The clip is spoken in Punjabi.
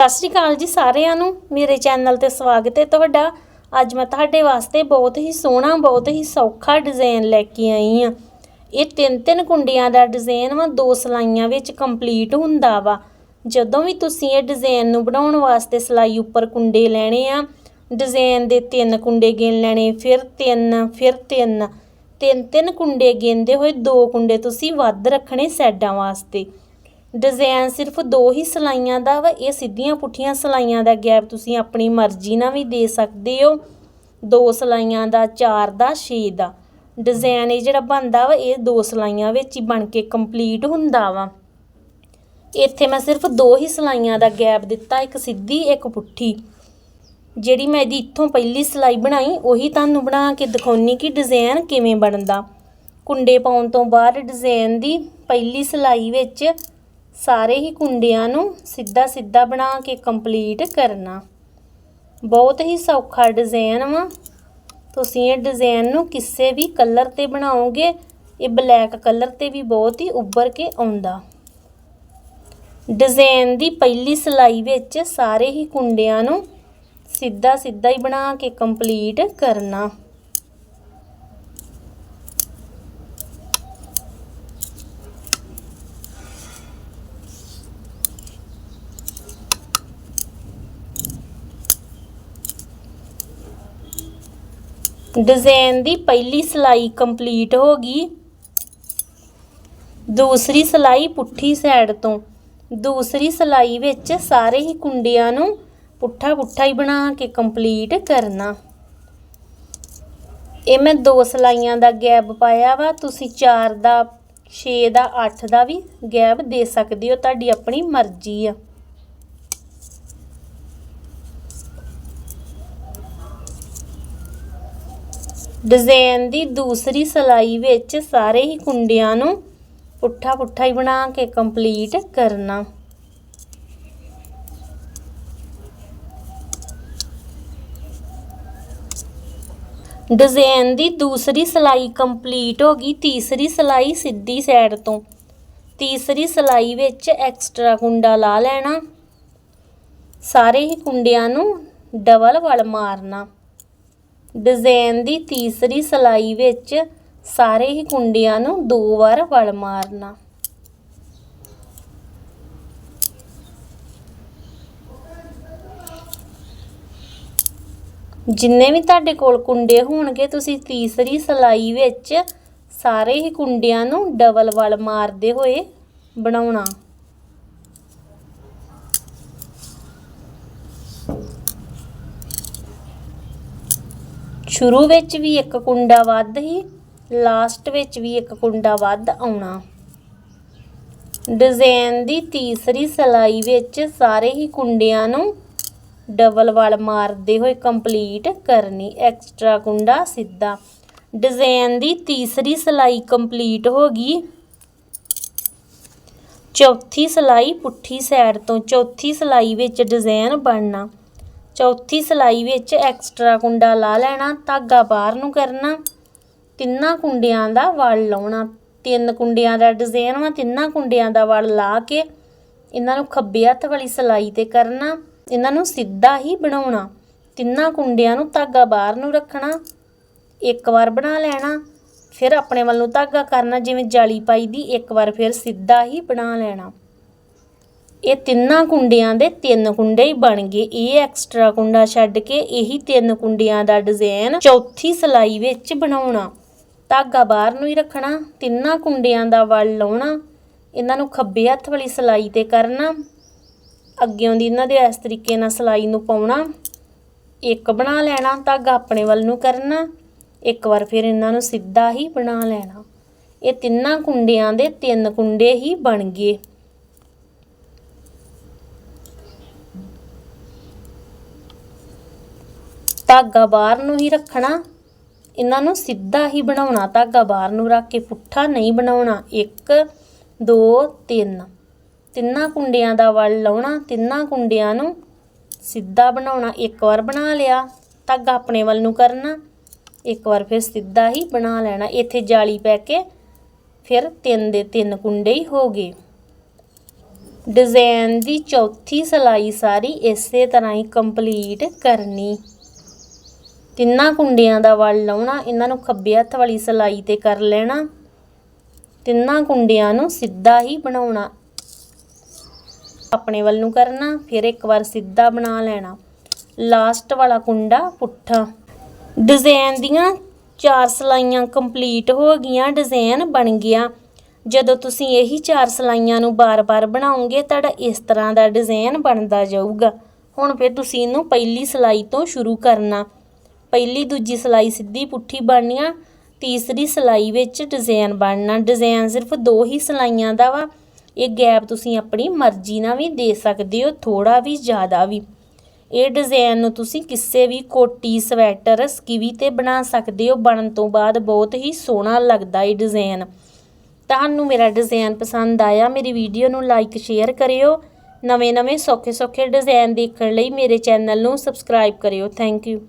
ਸਤਿ ਸ਼੍ਰੀ ਅਕਾਲ ਜੀ ਸਾਰਿਆਂ ਨੂੰ। ਮੇਰੇ ਚੈਨਲ ਤੇ ਸਵਾਗਤ ਹੈ ਤੁਹਾਡਾ। ਅੱਜ ਮੈਂ ਤੁਹਾਡੇ ਵਾਸਤੇ ਬਹੁਤ ਹੀ ਸੋਹਣਾ, ਬਹੁਤ ਹੀ ਸੌਖਾ ਡਿਜ਼ਾਈਨ ਲੈ ਕੇ ਆਈ ਆ ਇਹ ਤਿੰਨ ਤਿੰਨ ਕੁੰਡੀਆਂ ਦਾ ਡਿਜ਼ਾਈਨ ਵਾ, ਦੋ ਸਲਾਈਆਂ ਵਿੱਚ ਕੰਪਲੀਟ ਹੁੰਦਾ ਵਾ। ਜਦੋਂ ਵੀ ਤੁਸੀਂ ਇਹ ਡਿਜ਼ਾਈਨ ਨੂੰ ਬਣਾਉਣ ਵਾਸਤੇ ਸਲਾਈ ਉੱਪਰ ਕੁੰਡੇ ਲੈਣੇ ਆ ਡਿਜ਼ਾਈਨ ਦੇ ਤਿੰਨ ਕੁੰਡੇ ਗਿਣ ਲੈਣੇ, ਫਿਰ ਤਿੰਨ ਫਿਰ ਤਿੰਨ। ਤਿੰਨ ਤਿੰਨ ਕੁੰਡੇ ਗਿਣਦੇ ਹੋਏ ਦੋ ਕੁੰਡੇ ਤੁਸੀਂ ਵੱਧ ਰੱਖਣੇ ਸੈਡਾਂ ਵਾਸਤੇ। ਡਿਜ਼ਾਈਨ ਸਿਰਫ ਦੋ ਹੀ ਸਲਾਈਆਂ ਦਾ ਵਾ, ਇਹ ਸਿੱਧੀਆਂ ਪੁੱਠੀਆਂ ਸਲਾਈਆਂ ਦਾ ਗੈਪ ਤੁਸੀਂ ਆਪਣੀ ਮਰਜ਼ੀ ਨਾਲ ਵੀ ਦੇ ਸਕਦੇ ਹੋ। ਦੋ ਸਲਾਈਆਂ ਦਾ, ਚਾਰ ਦਾ, ਛੇ ਦਾ। ਡਿਜ਼ਾਈਨ ਇਹ ਜਿਹੜਾ ਬਣਦਾ ਵਾ, ਇਹ ਦੋ ਸਲਾਈਆਂ ਵਿੱਚ ਹੀ ਬਣ ਕੇ ਕੰਪਲੀਟ ਹੁੰਦਾ ਵਾ। ਇੱਥੇ ਮੈਂ ਸਿਰਫ ਦੋ ਹੀ ਸਲਾਈਆਂ ਦਾ ਗੈਪ ਦਿੱਤਾ, ਇੱਕ ਸਿੱਧੀ, ਇੱਕ ਪੁੱਠੀ। ਜਿਹੜੀ ਮੈਂ ਇਹਦੀ ਇੱਥੋਂ ਪਹਿਲੀ ਸਲਾਈ ਬਣਾਈ, ਉਹੀ ਤੁਹਾਨੂੰ ਬਣਾ ਕੇ ਦਿਖਾਉਣੀ ਕਿ ਡਿਜ਼ਾਈਨ ਕਿਵੇਂ ਬਣਦਾ। ਕੁੰਡੇ ਪਾਉਣ ਤੋਂ ਬਾਅਦ ਡਿਜ਼ਾਈਨ ਦੀ ਪਹਿਲੀ ਸਲਾਈ ਵਿੱਚ ਸਾਰੇ ਹੀ ਕੁੰਡਿਆਂ ਨੂੰ ਸਿੱਧਾ ਸਿੱਧਾ ਬਣਾ ਕੇ ਕੰਪਲੀਟ ਕਰਨਾ। ਬਹੁਤ ਹੀ ਸੌਖਾ ਡਿਜ਼ਾਈਨ ਵਾ। ਤੁਸੀਂ ਇਹ ਡਿਜ਼ਾਈਨ ਨੂੰ ਕਿਸੇ ਵੀ ਕਲਰ ਤੇ ਬਣਾਓਗੇ, ਇਹ ਬਲੈਕ ਕਲਰ ਤੇ ਵੀ ਬਹੁਤ ਹੀ ਉੱਭਰ ਕੇ ਆਉਂਦਾ। ਡਿਜ਼ਾਈਨ ਦੀ ਪਹਿਲੀ ਸਲਾਈ ਵਿੱਚ ਸਾਰੇ ਹੀ ਕੁੰਡਿਆਂ ਨੂੰ ਸਿੱਧਾ ਸਿੱਧਾ ਹੀ ਬਣਾ ਕੇ ਕੰਪਲੀਟ ਕਰਨਾ। ਡਿਜ਼ਾਈਨ ਦੀ ਪਹਿਲੀ ਸਲਾਈ ਕੰਪਲੀਟ ਹੋ ਗਈ। ਦੂਸਰੀ ਸਲਾਈ ਪੁੱਠੀ ਸਾਈਡ ਤੋਂ। ਦੂਸਰੀ ਸਲਾਈ ਵਿੱਚ ਸਾਰੇ ਹੀ ਕੁੰਡਿਆਂ ਨੂੰ ਪੁੱਠਾ ਪੁੱਠਾ ਹੀ ਬਣਾ ਕੇ ਕੰਪਲੀਟ ਕਰਨਾ। ਇਹ ਮੈਂ ਦੋ ਸਲਾਈਆਂ ਦਾ ਗੈਪ ਪਾਇਆ ਵਾ। ਤੁਸੀਂ 4 ਦਾ 6 ਦਾ 8 ਦਾ ਵੀ ਗੈਪ ਦੇ ਸਕਦੇ ਹੋ। ਤੁਹਾਡੀ ਆਪਣੀ ਮਰਜ਼ੀ ਆ। ਡਿਜ਼ਾਈਨ ਦੀ ਦੂਸਰੀ ਸਲਾਈ ਵਿੱਚ ਸਾਰੇ ਹੀ ਕੁੰਡਿਆਂ ਨੂੰ ਪੁੱਠਾ ਪੁੱਠਾ ਹੀ ਬਣਾ ਕੇ ਕੰਪਲੀਟ ਕਰਨਾ। ਡਿਜ਼ਾਈਨ ਦੀ ਦੂਸਰੀ ਸਲਾਈ ਕੰਪਲੀਟ ਹੋ ਗਈ, ਤੀਸਰੀ ਸਲਾਈ ਸਿੱਧੀ ਸਾਈਡ ਤੋਂ। ਤੀਸਰੀ ਸਲਾਈ ਵਿੱਚ ਐਕਸਟਰਾ ਕੁੰਡਾ ਲਾ ਲੈਣਾ। ਸਾਰੇ ਹੀ ਕੁੰਡਿਆਂ ਨੂੰ ਡਬਲ ਵਲ ਮਾਰਨਾ। ਡਿਜ਼ਾਈਨ ਦੀ ਤੀਸਰੀ ਸਲਾਈ ਵਿੱਚ ਸਾਰੇ ਹੀ ਕੁੰਡਿਆਂ ਨੂੰ ਦੋ ਵਾਰ ਵਲ ਮਾਰਨਾ। ਜਿੰਨੇ ਵੀ ਤੁਹਾਡੇ ਕੋਲ ਕੁੰਡੇ ਹੋਣਗੇ, ਤੁਸੀਂ ਤੀਸਰੀ ਸਲਾਈ ਵਿੱਚ ਸਾਰੇ ਹੀ ਕੁੰਡਿਆਂ ਨੂੰ ਡਬਲ ਵਲ ਮਾਰਦੇ ਹੋਏ ਬਣਾਉਣਾ। ਸ਼ੁਰੂ ਵਿੱਚ ਵੀ ਇੱਕ ਕੁੰਡਾ ਵੱਧ ਹੀ ਲਾਸਟ ਵਿੱਚ ਵੀ ਇੱਕ ਕੁੰਡਾ ਵੱਧ ਆਉਣਾ। ਡਿਜ਼ਾਈਨ ਦੀ ਤੀਸਰੀ ਸਲਾਈ ਵਿੱਚ ਸਾਰੇ ਹੀ ਕੁੰਡਿਆਂ ਨੂੰ ਡਬਲ ਵਲ ਮਾਰਦੇ ਹੋਏ ਕੰਪਲੀਟ ਕਰਨੀ ਐਕਸਟਰਾ ਕੁੰਡਾ ਸਿੱਧਾ। ਡਿਜ਼ਾਈਨ ਦੀ ਤੀਸਰੀ ਸਲਾਈ ਕੰਪਲੀਟ ਹੋ ਗਈ। ਚੌਥੀ ਸਲਾਈ ਪੁੱਠੀ ਸਾਈਡ ਤੋਂ ਚੌਥੀ ਸਲਾਈ ਵਿੱਚ ਡਿਜ਼ਾਈਨ ਬਣਨਾ। ਚੌਥੀ ਸਲਾਈ ਵਿੱਚ ਐਕਸਟਰਾ ਕੁੰਡਾ ਲਾ ਲੈਣਾ, ਧਾਗਾ ਬਾਹਰ ਨੂੰ ਕਰਨਾ, ਤਿੰਨਾਂ ਕੁੰਡਿਆਂ ਦਾ ਵਲ ਲਾਉਣਾ। ਤਿੰਨ ਕੁੰਡਿਆਂ ਦਾ ਡਿਜ਼ਾਈਨ ਵਾ, ਤਿੰਨਾਂ ਕੁੰਡਿਆਂ ਦਾ ਵਲ ਲਾ ਕੇ ਇਹਨਾਂ ਨੂੰ ਖੱਬੇ ਹੱਥ ਵਾਲੀ ਸਲਾਈ ਤੇ ਕਰਨਾ, ਇਹਨਾਂ ਨੂੰ ਸਿੱਧਾ ਹੀ ਬਣਾਉਣਾ। ਤਿੰਨਾਂ ਕੁੰਡਿਆਂ ਨੂੰ ਧਾਗਾ ਬਾਹਰ ਨੂੰ ਰੱਖਣਾ, ਇੱਕ ਵਾਰ ਬਣਾ ਲੈਣਾ, ਫਿਰ ਆਪਣੇ ਵੱਲ ਨੂੰ ਧਾਗਾ ਕਰਨਾ, ਜਿਵੇਂ ਜਾਲੀ ਪਾਈ ਦੀ, ਇੱਕ ਵਾਰ ਫਿਰ ਸਿੱਧਾ ਹੀ ਬਣਾ ਲੈਣਾ। ਇਹ ਤਿੰਨਾਂ ਕੁੰਡਿਆਂ ਦੇ ਤਿੰਨ ਕੁੰਡੇ ਹੀ ਬਣ ਗਏ। ਇਹ ਐਕਸਟਰਾ ਕੁੰਡਾ ਛੱਡ ਕੇ ਇਹੀ ਤਿੰਨ ਕੁੰਡਿਆਂ ਦਾ ਡਿਜ਼ਾਈਨ ਚੌਥੀ ਸਲਾਈ ਵਿੱਚ ਬਣਾਉਣਾ। ਧਾਗਾ ਬਾਹਰ ਨੂੰ ਹੀ ਰੱਖਣਾ, ਤਿੰਨਾਂ ਕੁੰਡਿਆਂ ਦਾ ਵਲ ਲਾਉਣਾ, ਇਹਨਾਂ ਨੂੰ ਖੱਬੇ ਹੱਥ ਵਾਲੀ ਸਲਾਈ ਤੇ ਕਰਨਾ, ਅੱਗਿਓਂ ਦੀ ਇਹਨਾਂ ਦੇ ਇਸ ਤਰੀਕੇ ਨਾਲ ਸਲਾਈ ਨੂੰ ਪਾਉਣਾ, ਇੱਕ ਬਣਾ ਲੈਣਾ, ਧਾਗਾ ਆਪਣੇ ਵੱਲ ਨੂੰ ਕਰਨਾ, ਇੱਕ ਵਾਰ ਫਿਰ ਇਹਨਾਂ ਨੂੰ ਸਿੱਧਾ ਹੀ ਬਣਾ ਲੈਣਾ। ਇਹ ਤਿੰਨਾਂ ਕੁੰਡਿਆਂ ਦੇ ਤਿੰਨ ਕੁੰਡੇ ਹੀ ਬਣ ਗਏ। ਧਾਗਾ ਬਾਹਰ ਨੂੰ ਹੀ ਰੱਖਣਾ। ਇਹਨਾਂ ਨੂੰ ਸਿੱਧਾ ਹੀ ਬਣਾਉਣਾ। ਧਾਗਾ ਬਾਹਰ ਨੂੰ ਰੱਖ ਕੇ ਪੁੱਠਾ ਨਹੀਂ ਬਣਾਉਣਾ। 1 2 3 ਤਿੰਨਾਂ ਕੁੰਡਿਆਂ ਦਾ ਵਲ ਲਾਉਣਾ। ਤਿੰਨਾਂ ਕੁੰਡਿਆਂ ਨੂੰ ਸਿੱਧਾ ਬਣਾਉਣਾ। ਇੱਕ ਵਾਰ ਬਣਾ ਲਿਆ। ਧਾਗਾ ਆਪਣੇ ਵੱਲ ਨੂੰ ਕਰਨਾ। ਇੱਕ ਵਾਰ ਫਿਰ ਸਿੱਧਾ ਹੀ ਬਣਾ ਲੈਣਾ। ਇੱਥੇ ਜਾਲੀ ਪੈ ਕੇ ਫਿਰ ਤਿੰਨ ਦੇ ਤਿੰਨ ਕੁੰਡੇ ਹੀ ਹੋ ਗਏ। ਡਿਜ਼ਾਈਨ ਦੀ ਚੌਥੀ ਸਿਲਾਈ ਸਾਰੀ ਇਸੇ ਤਰ੍ਹਾਂ ਹੀ ਕੰਪਲੀਟ ਕਰਨੀ। ਤਿੰਨਾਂ ਕੁੰਡਿਆਂ ਦਾ ਵਲ ਲਾਉਣਾ, ਇਹਨਾਂ ਨੂੰ ਖੱਬੇ ਹੱਥ ਵਾਲੀ ਸਿਲਾਈ ਤੇ ਕਰ ਲੈਣਾ। ਤਿੰਨਾਂ ਕੁੰਡਿਆਂ ਨੂੰ ਸਿੱਧਾ ਹੀ ਬਣਾਉਣਾ। ਆਪਣੇ ਵੱਲ ਨੂੰ ਕਰਨਾ, ਫਿਰ ਇੱਕ ਵਾਰ ਸਿੱਧਾ ਬਣਾ ਲੈਣਾ। ਲਾਸਟ ਵਾਲਾ ਕੁੰਡਾ ਪੁੱਠਾ। ਡਿਜ਼ਾਈਨ ਦੀਆਂ ਚਾਰ ਸਲਾਈਆਂ ਕੰਪਲੀਟ ਹੋ ਗਈਆਂ, ਡਿਜ਼ਾਈਨ ਬਣ ਗਿਆ। ਜਦੋਂ ਤੁਸੀਂ ਇਹੀ ਚਾਰ ਸਲਾਈਆਂ ਨੂੰ ਬਾਰ-ਬਾਰ ਬਣਾਉਂਗੇ ਤੁਹਾਡਾ ਇਸ ਤਰ੍ਹਾਂ ਦਾ ਡਿਜ਼ਾਈਨ ਬਣਦਾ ਜਾਊਗਾ। ਹੁਣ ਫਿਰ ਤੁਸੀਂ ਇਹਨੂੰ ਪਹਿਲੀ ਸਲਾਈ ਤੋਂ ਸ਼ੁਰੂ ਕਰਨਾ। ਪਹਿਲੀ ਦੂਜੀ ਸਲਾਈ ਸਿੱਧੀ ਪੁੱਠੀ ਬਣਨੀ ਆ ਤੀਸਰੀ ਸਲਾਈ ਵਿੱਚ ਡਿਜ਼ਾਈਨ ਬਣਨਾ। ਡਿਜ਼ਾਈਨ ਸਿਰਫ ਦੋ ਹੀ ਸਲਾਈਆਂ ਦਾ ਵਾ। ਇਹ ਗੈਪ ਤੁਸੀਂ ਆਪਣੀ ਮਰਜ਼ੀ ਨਾਲ ਵੀ ਦੇ ਸਕਦੇ ਹੋ ਥੋੜਾ ਵੀ, ਜ਼ਿਆਦਾ ਵੀ। ਇਹ ਡਿਜ਼ਾਈਨ ਨੂੰ ਤੁਸੀਂ ਕਿਸੇ ਵੀ ਕੋਟੀ, ਸਵੈਟਰ, ਸਕਿਵੀ ਤੇ ਬਣਾ ਸਕਦੇ ਹੋ। ਬਣਨ ਤੋਂ ਬਾਅਦ ਬਹੁਤ ਹੀ ਸੋਹਣਾ ਲੱਗਦਾ ਇਹ ਡਿਜ਼ਾਈਨ ਤੁਹਾਨੂੰ ਮੇਰਾ ਡਿਜ਼ਾਈਨ ਪਸੰਦ ਆਇਆ, ਮੇਰੀ ਵੀਡੀਓ ਨੂੰ ਲਾਈਕ ਸ਼ੇਅਰ ਕਰਿਓ। ਨਵੇਂ-ਨਵੇਂ ਸੌਖੇ-ਸੌਖੇ ਡਿਜ਼ਾਈਨ ਦੇਖਣ ਲਈ ਮੇਰੇ ਚੈਨਲ ਨੂੰ ਸਬਸਕ੍ਰਾਈਬ ਕਰਿਓ। Thank you